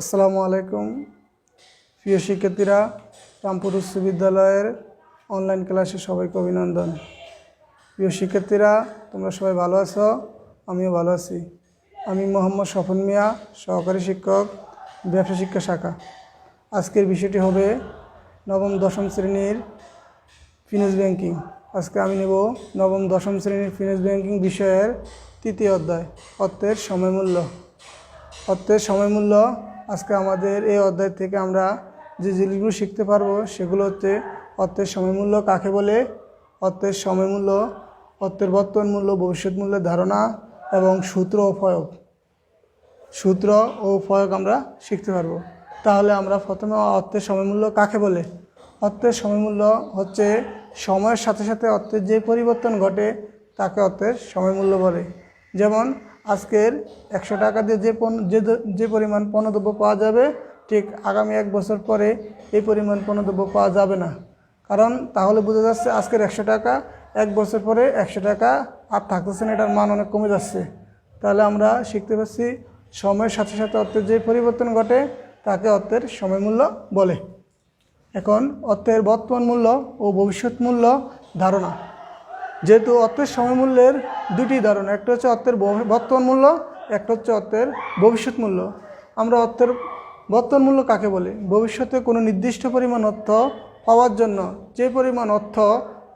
আসসালামু আলাইকুম। প্রিয় শিক্ষার্থীরা, রামপুর উচ্চ বিদ্যালয়ের অনলাইন ক্লাসে সবাইকে অভিনন্দন। প্রিয় শিক্ষার্থীরা, তোমরা সবাই ভালো আছো? আমিও ভালো আছি। আমি মোহাম্মদ স্বপন মিয়া, সহকারী শিক্ষক, ব্যবসা শিক্ষা শাখা। আজকের বিষয়টি হবে নবম, দশম শ্রেণির ফিনান্স ব্যাংকিং আজকে আমি নেব নবম, দশম শ্রেণির ফিনান্স ব্যাংকিং বিষয়ের তৃতীয় অধ্যায়, অর্থের সময়মূল্য। অর্থের সময়মূল্য আজকে আমাদের এই অধ্যায় থেকে আমরা যে জিনিসগুলো শিখতে পারব, সেগুলো হচ্ছে অর্থের সময়মূল্য কাকে বলে, অর্থের সময়মূল্য, অর্থের বর্তমান মূল্য, ভবিষ্যৎ মূল্যের ধারণা এবং সূত্র ও প্রয়োগ। সূত্র ও প্রয়োগ আমরা শিখতে পারব। তাহলে আমরা প্রথমে অর্থের সময়মূল্য কাকে বলে? অর্থের সময়মূল্য হচ্ছে সময়ের সাথে সাথে অর্থের যে পরিবর্তন ঘটে, তাকে অর্থের সময়মূল্য বলে। যেমন আজকের একশো টাকা দিয়ে যে পণ্য যে যে পরিমাণ পণ্যদ্রব্য পাওয়া যাবে, ঠিক আগামী এক বছর পরে এই পরিমাণ পণ্যদ্রব্য পাওয়া যাবে না। কারণ তাহলে বোঝা যাচ্ছে আজকের একশো টাকা, এক বছর পরে একশো টাকা আর থাকতেছে না, এটার মান অনেক কমে যাচ্ছে। তাহলে আমরা শিখতে পারছি সময়ের সাথে সাথে অর্থের যে পরিবর্তন ঘটে, তাকে অর্থের সময়মূল্য বলে। এখন অর্থের বর্তমান মূল্য ও ভবিষ্যৎ মূল্য ধারণা। যেহেতু অর্থের সময়মূল্যের দুটি ধারণা একটা হচ্ছে অর্থের বর্তমান মূল্য, একটা হচ্ছে অর্থের ভবিষ্যৎ মূল্য। আমরা অর্থের বর্তমান মূল্য কাকে বলি? ভবিষ্যতে কোনো নির্দিষ্ট পরিমাণ অর্থ পাওয়ার জন্য যে পরিমাণ অর্থ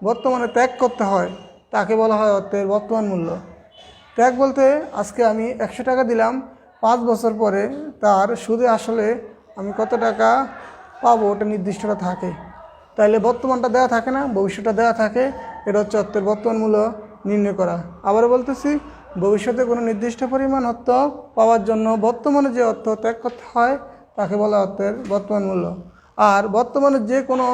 বর্তমানে ত্যাগ করতে হয়, তাকে বলা হয় অর্থের বর্তমান মূল্য। ত্যাগ বলতে আজকে আমি একশো টাকা দিলাম, পাঁচ বছর পরে তার সুদে আসলে আমি কত টাকা পাবো? ওটা নির্দিষ্টটা থাকে। তাইলে বর্তমানটা দেওয়া থাকে না, ভবিষ্যৎটা দেওয়া থাকে। এটা হচ্ছে অর্থের বর্তমান মূল্য নির্ণয় করা। আবার বলতেছি, ভবিষ্যতে কোনো নির্দিষ্ট পরিমাণ অর্থ পাওয়ার জন্য বর্তমানে যে অর্থ ত্যাগ করতে হয়, তাকে বলা অর্থের বর্তমান মূল্য। আর বর্তমানে যে কোনো,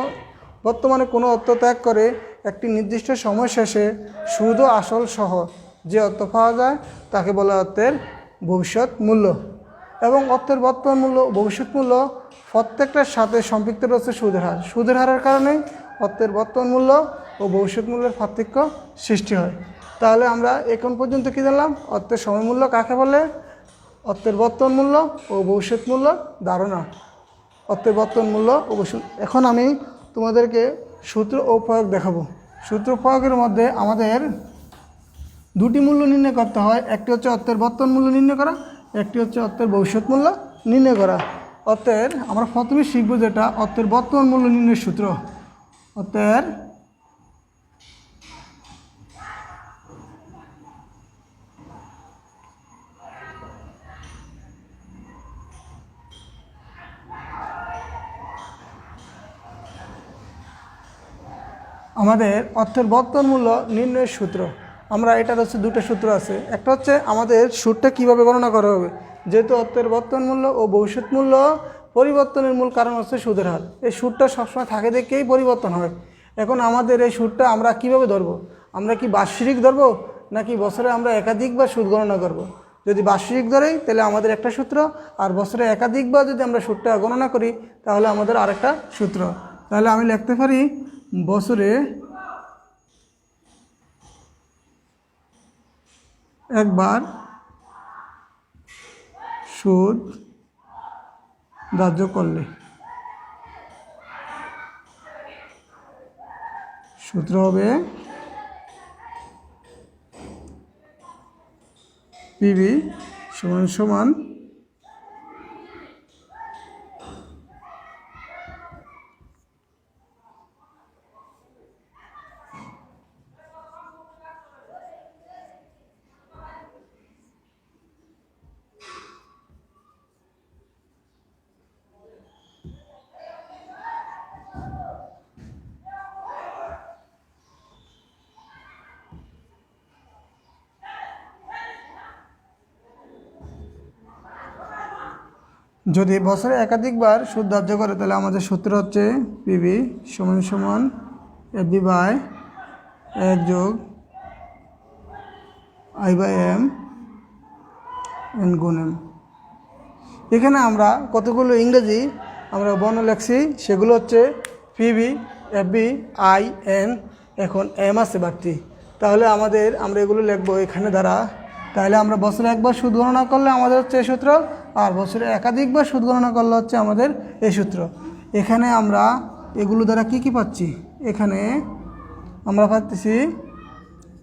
বর্তমানে কোনো অর্থ ত্যাগ করে একটি নির্দিষ্ট সময় শেষে সুদ ও আসল সহ যে অর্থ পাওয়া যায়, তাকে বলা অর্থের ভবিষ্যৎ মূল্য। এবং অর্থের বর্তমান মূল্য, ভবিষ্যৎ মূল্য প্রত্যেকটার সাথে সম্পৃক্ত রয়েছে সুদের হার। সুদের হারের কারণে অর্থের বর্তমান মূল্য ও ভবিষ্যৎ মূল্যের পার্থক্য সৃষ্টি হয়। তাহলে আমরা এখন পর্যন্ত কী জানলাম? অর্থের সময়মূল্য কাকে বলে? অর্থের বর্তমান মূল্য ও ভবিষ্যৎ মূল্য ধারণা। অর্থের বর্তমান মূল্য অবশ্যই এখন আমি তোমাদেরকে সূত্র ও প্রয়োগ দেখাবো। সূত্র প্রয়োগের মধ্যে আমাদের দুটি মূল্য নির্ণয় করতে হয়। একটি হচ্ছে অর্থের বর্তমান মূল্য নির্ণয় করা, একটি হচ্ছে অর্থের ভবিষ্যৎ মূল্য নির্ণয় করা। অর্থের, আমরা প্রথমে শিখব যেটা অর্থের বর্তমান মূল্য নির্ণয়ের সূত্র। অর্থের আমাদের অর্থের বর্তমান মূল্য নির্ণয়ের সূত্র। আমরা এটার হচ্ছে দুটো সূত্র আছে। একটা হচ্ছে আমাদের সুদটা কীভাবে গণনা করা হবে? যেহেতু অর্থের বর্তমান মূল্য ও ভবিষ্যৎ মূল্য, পরিবর্তনের মূল কারণ হচ্ছে সুদের হার। এই সুদটা সবসময় থাকে দেখেই পরিবর্তন হয়। এখন আমাদের এই সুদটা আমরা কীভাবে ধরবো? আমরা কি বার্ষিক ধরবো? নাকি বছরে আমরা একাধিকবার সুদ গণনা করব। যদি বার্ষিক ধরেই তাহলে আমাদের একটা সূত্র। আর বছরে একাধিকবার যদি আমরা সুদটা গণনা করি, তাহলে আমাদের আরেকটা সূত্র। তাহলে আমি লিখতে পারি বছরে একবার সুদ ধার্য করলে। সূত্র হবে পিবি সমান সমান যদি বছরে একাধিকবার সুদ ধার্য করে, তাহলে আমাদের সূত্র হচ্ছে পিবি সমান সমান এফবি বাই এক যোগ আই বাই এম এন গুণ এম এখানে আমরা কতগুলো ইংরেজি আমরা বর্ণ লেখছি, সেগুলো হচ্ছে পিবি এফবি আই এন এখন এম আছে বাড়তি। তাহলে আমাদের, আমরা এগুলো লিখব এখানে দ্বারা। তাহলে আমরা বছরে একবার সুদ গণনা করলে আমাদের হচ্ছে সূত্র আর বছরে একাধিকবার সুদ গণনা করলে হচ্ছে আমাদের এই সূত্র। এখানে আমরা এগুলো দ্বারা কি কি পাচ্ছি? এখানে আমরা পাচ্ছি,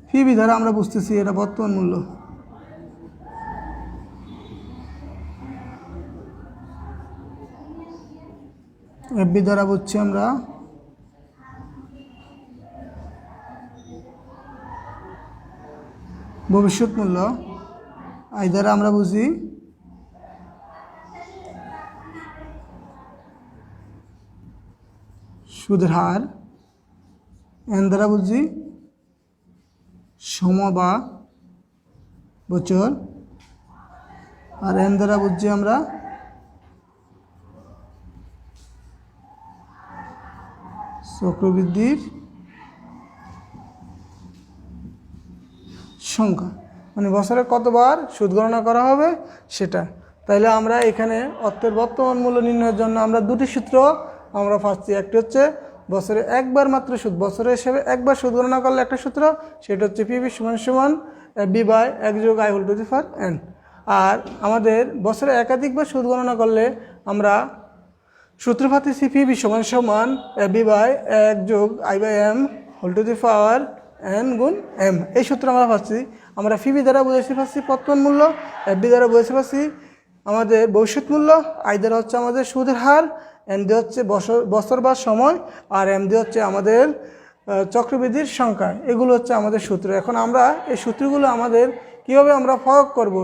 ফিবি দ্বারা আমরা বুঝতেছি এটা বর্তমান মূল্য। এফবি দ্বারা বুঝছি আমরা। ভবিষ্যৎ মূল্য। আই দ্বারা আমরা বুঝি সুদের হার এন দ্বারা বুঝি সম বা বছর আর এন দ্বারা বুঝছি আমরা চক্রবৃদ্ধির সংখ্যা। মানে বছরে কতবার সুদ গণনা করা হবে সেটা। তাইলে আমরা এখানে অর্থের বর্তমান মূল্য নির্ণয়ের জন্য আমরা দুটি সূত্র আমরা পাচ্ছি একটি হচ্ছে বছরে একবার মাত্র সুদ, বছরে হিসেবে একবার সুদ গণনা করলে একটা সূত্র, সেটা হচ্ছে পিবি সমান সমান বি বাই এক যোগ i whole to the power n আর আমাদের বছরে একাধিকবার সুদ গণনা করলে আমরা সূত্র সূত্রপাতি সিপিবি সমান সমান বি বাই এক যোগ i by m whole to the power n গুণ এম এই সূত্র আমরা পাচ্ছি। আমরা ফিবি দ্বারা বুঝেছি পাচ্ছি পত্তন মূল্য এফবি দ্বারা বুঝেছি পাচ্ছি আমাদের ভবিষ্যৎ মূল্য আই দ্বারা হচ্ছে আমাদের সুদের হার এন দিয়ে হচ্ছে বছর বছর বা সময় আর এম দিয়ে হচ্ছে আমাদের চক্রবৃদ্ধির সংখ্যা। এগুলো হচ্ছে আমাদের সূত্র। এখন আমরা এই সূত্রগুলো আমাদের কীভাবে আমরা প্রয়োগ করব,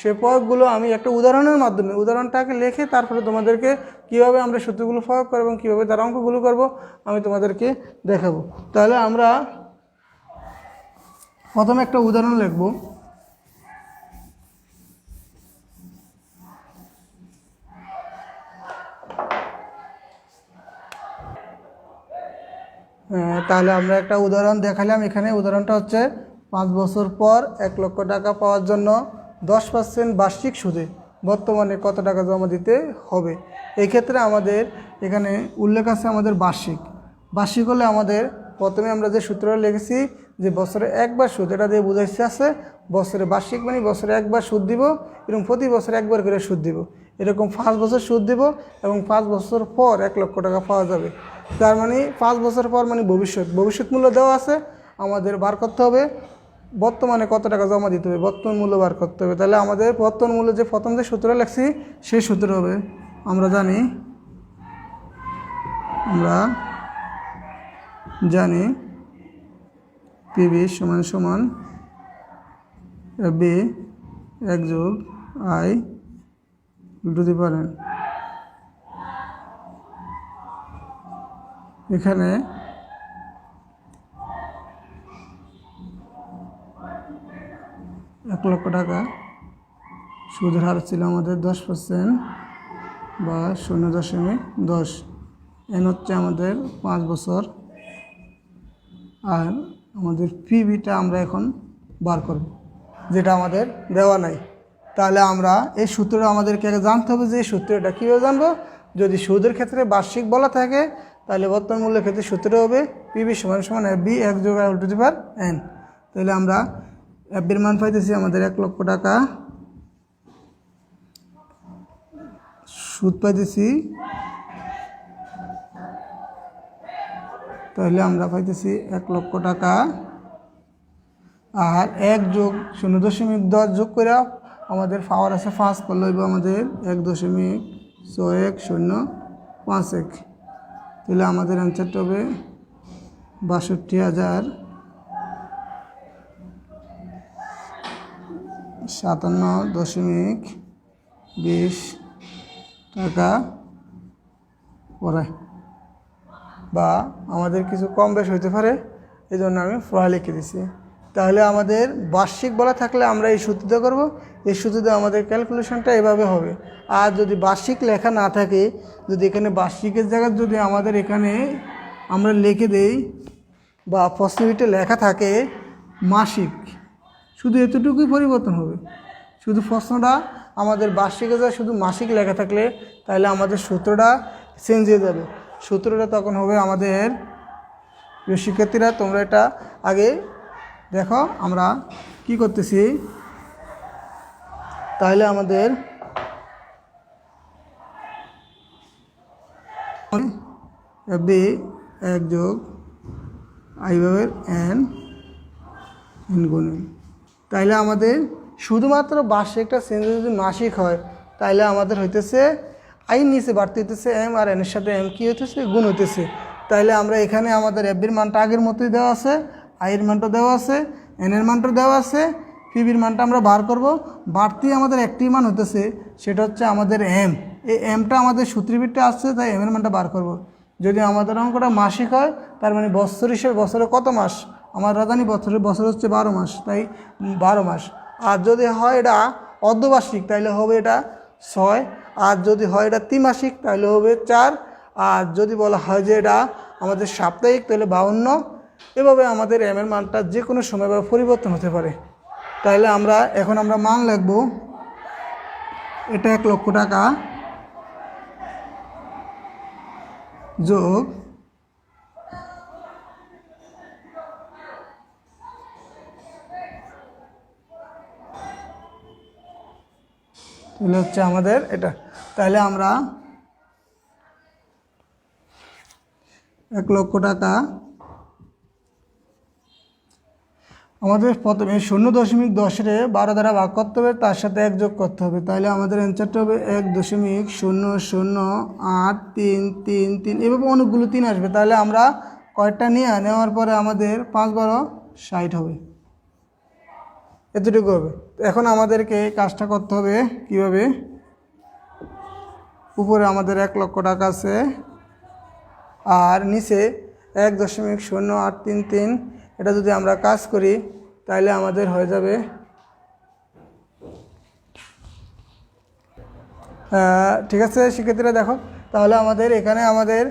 সে প্রয়োগগুলো আমি একটা উদাহরণের মাধ্যমে, উদাহরণটাকে লিখে তারপরে তোমাদেরকে কীভাবে আমরা সূত্রগুলো প্রয়োগ করব এবং কীভাবে তার অঙ্কগুলো করব আমি তোমাদেরকে দেখাবো। তাহলে আমরা প্রথমে একটা উদাহরণ লিখব। তাহলে আমরা একটা উদাহরণ দেখালাম। এখানে উদাহরণটা হচ্ছে, পাঁচ বছর পর এক লক্ষ টাকা পাওয়ার জন্য দশ পার্সেন্ট বার্ষিক সুদে বর্তমানে কত টাকা জমা দিতে হবে? এই ক্ষেত্রে আমাদের এখানে উল্লেখ আছে আমাদের বার্ষিক। বার্ষিক হলে আমাদের প্রথমে আমরা যে সূত্রটা লিখেছি, যে বছরে একবার সুদ, এটা দিয়ে বুঝাইছে আছে, বছরে বার্ষিক মানে বছরে একবার সুদ দিব এবং প্রতি বছরে একবার করে সুদ দিব। এরকম পাঁচ বছর সুদ দিব এবং পাঁচ বছর পর এক লক্ষ টাকা পাওয়া যাবে। তার মানে পাঁচ বছর পর মানে ভবিষ্যৎ ভবিষ্যৎ মূল্য দেওয়া আছে, আমাদের বার করতে হবে। বর্তমানে কত টাকা জমা দিতে হবে? বর্তমান মূল্য বার করতে হবে। তাহলে আমাদের বর্তমান মূল্য যে প্রথম যে সূত্র লেখছি, সেই সূত্র হবে, আমরা জানি আমরা জানি পিবি সমান সমান বি এক যোগ আই দুটি পারেন এখানে এক লক্ষ টাকা সুদের হার ছিল আমাদের দশ পার্সেন্ট বা শূন্য দশমিক দশ। এন হচ্ছে আমাদের পাঁচ বছর। আর আমাদের পিবিটা আমরা এখন বার করব, যেটা আমাদের দেওয়া নাই। তাহলে আমরা এই সূত্রটা আমাদেরকে জানতে হবে যে এই সূত্রটা কীভাবে জানব? যদি সুদের ক্ষেত্রে বার্ষিক বলা থাকে তাহলে বর্তমান মূল্যের ক্ষেত্রে সূত্র হবে পিবি সমান সমান এফ বি এক যোগ i to the power n তাহলে আমরা এফ বির মান পাইতেছি আমাদের এক লক্ষ টাকা। সুদ পাইতেছি। তাহলে আমরা পাইতেছি এক লক্ষ টাকা। আর এক যোগ শূন্য দশমিক দশ যোগ করে আমাদের পাওয়ার আছে পাঁচ, করলে আমাদের এক দশমিক ছয় এক শূন্য পাঁচ এক। তাহলে আমাদের অ্যান্সারটা হবে বাষট্টি হাজার সাতান্ন দশমিক বিশ টাকা পরে। বা আমাদের কিছু কম বেশ হইতে পারে এই জন্য আমি ফ্রয় লিখে দিছি। তাহলে আমাদের বার্ষিক বলা থাকলে আমরা এই সূত্রটা করব। এই সূত্রতে আমাদের ক্যালকুলেশনটা এভাবে হবে। আর যদি বার্ষিক লেখা না থাকে, যদি এখানে বার্ষিকের জায়গায় যদি আমাদের এখানে আমরা লিখে দেই বা প্রশ্নবিটে লেখা থাকে মাসিক, শুধু এতটুকুই পরিবর্তন হবে। শুধু প্রশ্নটা আমাদের বার্ষিকে যা শুধু মাসিক লেখা থাকলে তাহলে আমাদের সূত্রটা চেঞ্জ হয়ে যাবে। সূত্রটা তখন হবে আমাদের শিক্ষার্থীরা, তোমরা এটা আগে দেখো, আমরা কি করতেছি? তাহলে আমাদের বি এক যোগ আইভাবের এন এন গুণন তাইলে আমাদের শুধুমাত্র বার্ষিকটা সেন্স যদি মাসিক হয়, তাইলে আমাদের হইতেছে আই নিচে বাড়তে হইতেছে এম আর এনের সাথে এম কি হইতেছে? গুণ হইতেছে। তাইলে আমরা এখানে আমাদের এফবির মানটা আগের মতোই দেওয়া আছে। আইয়ের মানটা দেওয়া আছে এনের মানটা দেওয়া আছে পিবির মানটা আমরা বার করব। বাড়তি আমাদের একটি মান হতেছে সেটা হচ্ছে আমাদের এম এই এমটা আমাদের সূত্রবিদটা আসছে, তাই এমের মানটা বার করব। যদি আমাদের অঙ্কটা মাসিক হয়, তার মানে বছর হিসেবে বছরে কত মাস? আমরা জানি বছরের বছর হচ্ছে বারো মাস, তাই বারো মাস। আর যদি হয় এটা অর্ধবার্ষিক তাহলে হবে এটা ছয়। আর যদি হয় এটা ত্রিমাসিক তাহলে হবে চার। আর যদি বলা হয় যে এটা আমাদের সাপ্তাহিক তাহলে বাউন্ন। এভাবে আমাদের এম এর মানটা যে কোনো সময় বা পরিবর্তন হতে পারে। তাহলে আমরা, এখন আমরা মান লিখব। এটা এক লক্ষ টাকা যোগ হচ্ছে আমাদের এটা। তাহলে আমরা এক লক্ষ টাকা আমাদের প্রথমে শূন্য দশমিক দশরে বারো দ্বারা ভাগ করতে হবে, তার সাথে এক যোগ করতে হবে। তাহলে আমাদের অ্যান্সারটা হবে এক দশমিক শূন্য শূন্য আট তিন তিন তিন। এভাবে অনেকগুলো তিন আসবে। তাহলে আমরা কয়েকটা নিয়ে নেওয়ার পরে আমাদের পাঁচ বারো ষাট হবে। এতটুকু হবে। এখন আমাদেরকে কাজটা করতে হবে কীভাবে? উপরে আমাদের এক লক্ষ টাকা আছে, আর নিচে এক দশমিক শূন্য আট তিন তিন এটা যদি আমরা কাজ করি তাহলে আমাদের হয়ে যাবে ঠিক আছে শিক্ষার্থীরা, দেখো, তাহলে আমাদের এখানে আমাদের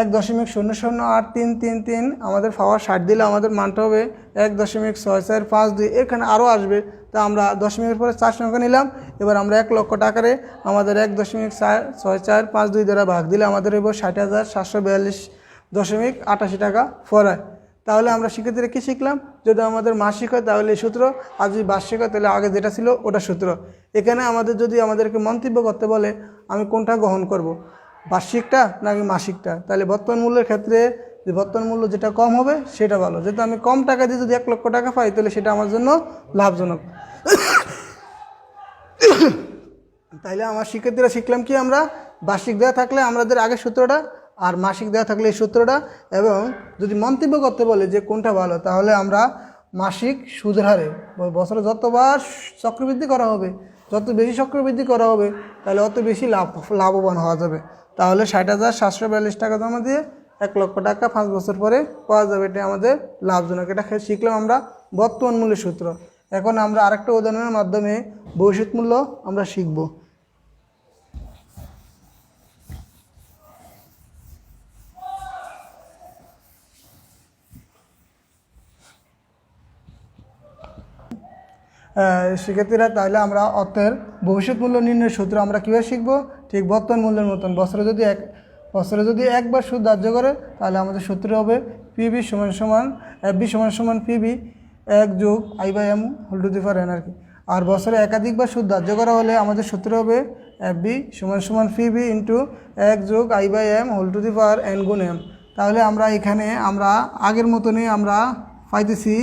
এক দশমিক শূন্য শূন্য আট তিন তিন তিন, আমাদের পাওয়ার ষাট দিলে আমাদের মানটা হবে এক দশমিক ছয় চার পাঁচ দুই, এখানে আরও আসবে। তা আমরা দশমিকের পরে চার সংখ্যা নিলাম, এবার আমরা এক লক্ষ টাকারে আমাদের এক দশমিক ছয় চার পাঁচ দুই দ্বারা ভাগ দিলে আমাদের এবার ষাট হাজার সাতশো বিয়াল্লিশ দশমিক আটাশি টাকা ফরায়। তাহলে আমরা শিক্ষার্থীরা কী শিখলাম? যদি আমাদের মাসিক হয় তাহলে সূত্র, আর যদি বার্ষিক হয় তাহলে আগে যেটা ছিল ওটা সূত্র। এখানে আমাদের যদি আমাদেরকে মন্তব্য করতে বলে, আমি কোনটা গ্রহণ করব। বার্ষিকটা নাকি মাসিকটা? তাহলে বর্তমান মূল্যের ক্ষেত্রে যে বর্তমান মূল্য যেটা কম হবে সেটা ভালো। যেহেতু আমি কম টাকা দিয়ে যদি এক লক্ষ টাকা পাই, তাহলে সেটা আমার জন্য লাভজনক। তাইলে আমার শিক্ষার্থীরা শিখলাম কি আমরা? বার্ষিক দেওয়া থাকলে আমাদের আগের সূত্রটা আর মাসিক দেওয়া থাকলে এই সূত্রটা এবং যদি মন্তব্য করতে বলে যে কোনটা ভালো, তাহলে আমরা মাসিক সুদের হারে, বছরে যতবার চক্রবৃদ্ধি করা হবে, যত বেশি চক্রবৃদ্ধি করা হবে, তাহলে অত বেশি লাভ, লাভবান হওয়া যাবে। তাহলে ষাট হাজার সাতশো বিয়াল্লিশ টাকা জমা দিয়ে এক লক্ষ টাকা পাঁচ বছর পরে পাওয়া যাবে। এটা আমাদের লাভজনক। এটা শিখলাম আমরা বর্তমান মূল্যের সূত্র। এখন আমরা আরেকটা উদাহরণের মাধ্যমে ভবিষ্যৎ মূল্য আমরা শিখব। শিক্ষার্থীরা, তাহলে আমরা অর্থের ভবিষ্যৎ মূল্য নির্ণয়ের সূত্র আমরা কীভাবে শিখব? ঠিক বর্তমান মূল্যের মতন। বছরে যদি এক বছরে যদি একবার সুদ ধার্য করে, তাহলে আমাদের সূত্র হবে পিবি সমান সমান এফবি সমান সমান পিবি এক যোগ i by m whole to the n আর কি। আর বছরে একাধিকবার সুদ ধার্য করা হলে আমাদের সূত্র হবে এফবি সমান সমান পিবি ইন্টু এক যোগ i by m whole to the n গুণ এম তাহলে আমরা এখানে আমরা আগের মতনই আমরা পাইতেছি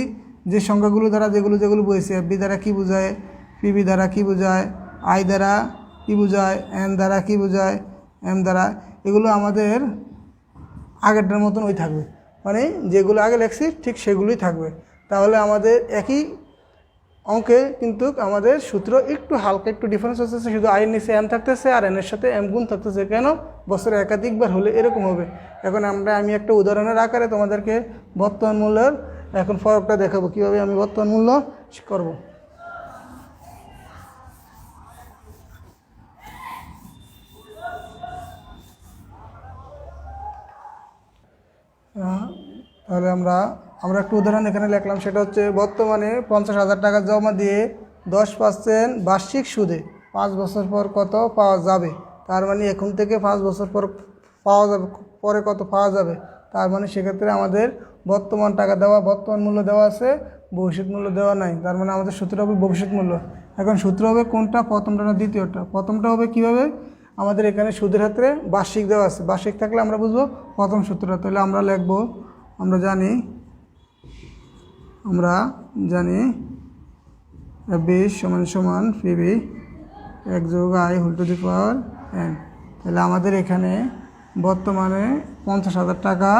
যে সংখ্যাগুলো দ্বারা যেগুলো যেগুলো বইছে এফবি দ্বারা কী বোঝায় পিবি দ্বারা কী বোঝায়, আই দ্বারা কী বোঝায়, এন দ্বারা কী বোঝায়, এম দ্বারা, এগুলো আমাদের আগেরটার মতন ওই থাকবে। মানে যেগুলো আগে লেখছি ঠিক সেগুলোই থাকবে। তাহলে আমাদের একই অঙ্কে কিন্তু আমাদের সূত্র একটু হালকা একটু ডিফারেন্স হচ্ছে শুধু আইয়ের নিচে এম থাকতেছে আর এনের সাথে এম গুণ থাকতেছে। কেন? বছরে একাধিকবার হলে এরকম হবে। এখন আমরা, আমি একটা উদাহরণের আকারে তোমাদেরকে বর্তমান মূল্যের এখন ফরকটা দেখাবো, কীভাবে আমি বর্তমান মূল্য করব। তাহলে আমরা আমরা একটু উদাহরণ এখানে লিখলাম, সেটা হচ্ছে বর্তমানে পঞ্চাশ হাজার টাকা জমা দিয়ে দশ পার্সেন্ট বার্ষিক সুদে পাঁচ বছর পর কত পাওয়া যাবে? তার মানে এখন থেকে পাঁচ বছর পর পাওয়া যাবে, পরে কত পাওয়া যাবে? তার মানে সেক্ষেত্রে আমাদের বর্তমান টাকা দেওয়া, বর্তমান মূল্য দেওয়া আছে, ভবিষ্যৎ মূল্য দেওয়া নাই। তার মানে আমাদের সূত্র হবে ভবিষ্যৎ মূল্য। এখন সূত্র হবে কোনটা, প্রথমটা না দ্বিতীয়টা? প্রথমটা হবে কীভাবে? আমাদের এখানে সুদের ক্ষেত্রে বার্ষিক দেওয়া আছে। বার্ষিক থাকলে আমরা বুঝব প্রথম সূত্রটা। তাহলে আমরা লিখব, আমরা জানি আমরা জানি বিশ সমান সমান পিবি এক যোগ i whole to the power n তাহলে আমাদের এখানে বর্তমানে পঞ্চাশ হাজার টাকা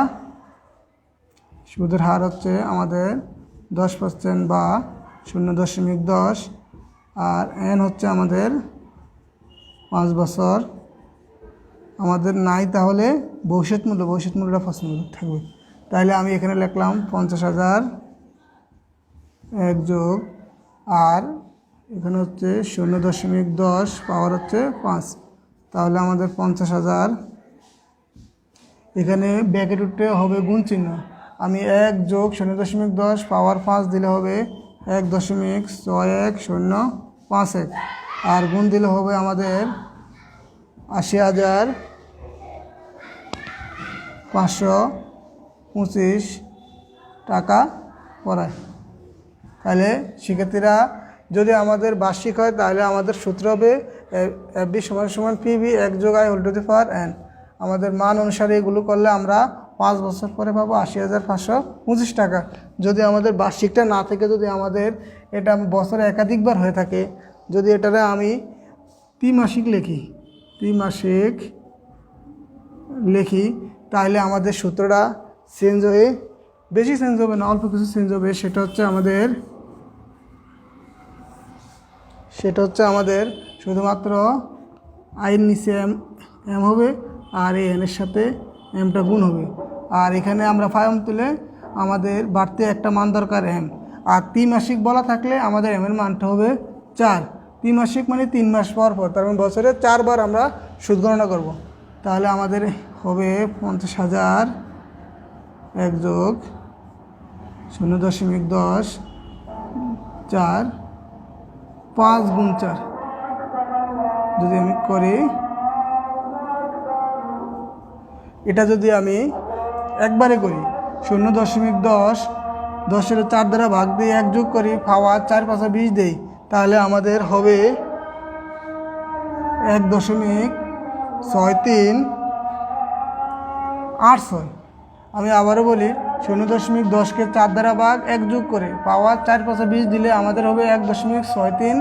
সুদের হার হচ্ছে আমাদের দশ পার্সেন্ট বা শূন্য দশমিক দশ, আর এন হচ্ছে আমাদের পাঁচ বছর। আমাদের নাই তাহলে ভবিষ্যৎ মূল্য, ভবিষ্যৎ মূল্যটা ফার্স্ট মূল্য থাকবে। তাহলে আমি এখানে লিখলাম পঞ্চাশ হাজার এক যোগ, আর এখানে হচ্ছে শূন্য দশমিক দশ পাওয়ার হচ্ছে পাঁচ। তাহলে আমাদের পঞ্চাশ হাজার। এখানে ব্যাকেট উঠতে হবে গুণ চিহ্ন। আমি এক যোগ শূন্য দশমিক দশ পাওয়ার পাঁচ দিলে হবে এক দশমিক ছয় এক শূন্য পাঁচ এক। আর গুণ দিলে হবে আমাদের আশি হাজার পাঁচশো পঁচিশ টাকা পড়ায়। তাহলে শিক্ষার্থীরা যদি আমাদের বার্ষিক হয়, তাহলে আমাদের সূত্র হবে এফ বি সমান সমান পিবি এক যোগ i whole to the power n. আমাদের মান অনুসারে এগুলো করলে আমরা পাঁচ বছর পরে পাবো আশি হাজার পাঁচশো পঁচিশ টাকা। যদি আমাদের বার্ষিকটা না থেকে, যদি আমাদের এটা বছরে একাধিকবার হয়ে থাকে, যদি এটারে আমি ত্রিমাসিক লিখি ত্রিমাসিক লিখি তাহলে আমাদের সূত্রটা চেঞ্জ হয়ে, বেশি চেঞ্জ হবে না, অল্প কিছু চেঞ্জ হবে। সেটা হচ্ছে আমাদের, সেটা হচ্ছে আমাদের শুধুমাত্র আইন নিচে এম এম হবে, আর এ এনের সাথে এমটা গুণ হবে। আর এখানে আমরা ফায়ম তুলে আমাদের বাড়তে একটা মান দরকার এম আর ত্রিমাসিক বলা থাকলে আমাদের এমের মানটা হবে চার। ত্রিমাসিক মানে তিন মাস পর পর, তার মানে বছরে চারবার আমরা সুদ গণনা করব। তাহলে আমাদের হবে পঞ্চাশ হাজার এক যোগ শূন্য দশমিক দশ চার পাঁচ গুণ চার। যদি আমি করি, এটা যদি আমি একবারে করি। শূন্য দশমিক দশ, দশের চার দ্বারা ভাগ দিয়ে এক যোগ করি, পাওয়ার চার পাঁচা বিশ দেই, তাহলে আমাদের হবে এক দশমিক ছয় তিন আট ছয়। আমি আবারও বলি, শূন্য দশমিক দশকে চার দ্বারা ভাগ এক যোগ করে, পাওয়ার চার পাঁচশো বিশ দিলে আমাদের হবে এক দশমিক ছয় তিন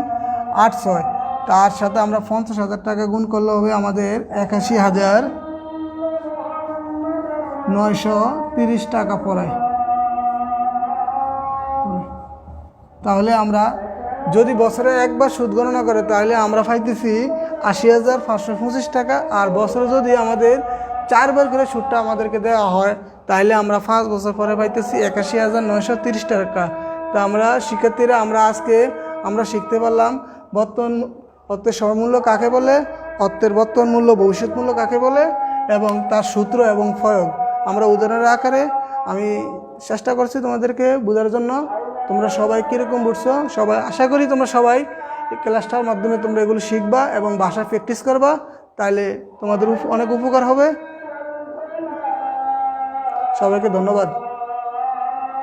আট ছয়। তার সাথে আমরা পঞ্চাশ হাজার টাকা গুণ করলে হবে আমাদের একাশি হাজার নয়শো তিরিশ টাকা পড়ায়। তাহলে আমরা যদি বছরে একবার সুদ গণনা করে, তাহলে আমরা পাইতেছি আশি হাজার পাঁচশো পঁচিশ টাকা। আর বছরে যদি আমাদের চারবার করে সুদটা আমাদেরকে দেওয়া হয়, তাহলে আমরা পাঁচ বছর পরে পাইতেছি একাশি হাজার নয়শো তিরিশ টাকা। তা আমরা শিক্ষার্থীরা, আমরা আজকে আমরা শিখতে পারলাম বর্তমান অর্থের সমমূল্য কাকে বলে, অর্থের বর্তমান মূল্য ভবিষ্যৎ মূল্য কাকে বলে, এবং তার সূত্র এবং প্রয়োগ। আমরা উদাহরণের আকারে আমি চেষ্টা করছি তোমাদেরকে বোঝার জন্য। তোমরা সবাই কীরকম বুঝছ? সবাই আশা করি তোমরা সবাই ক্লাসটার মাধ্যমে তোমরা এগুলো শিখবা এবং ভাষা প্র্যাকটিস করবা তাহলে তোমাদের অনেক উপকার হবে। সবাইকে ধন্যবাদ।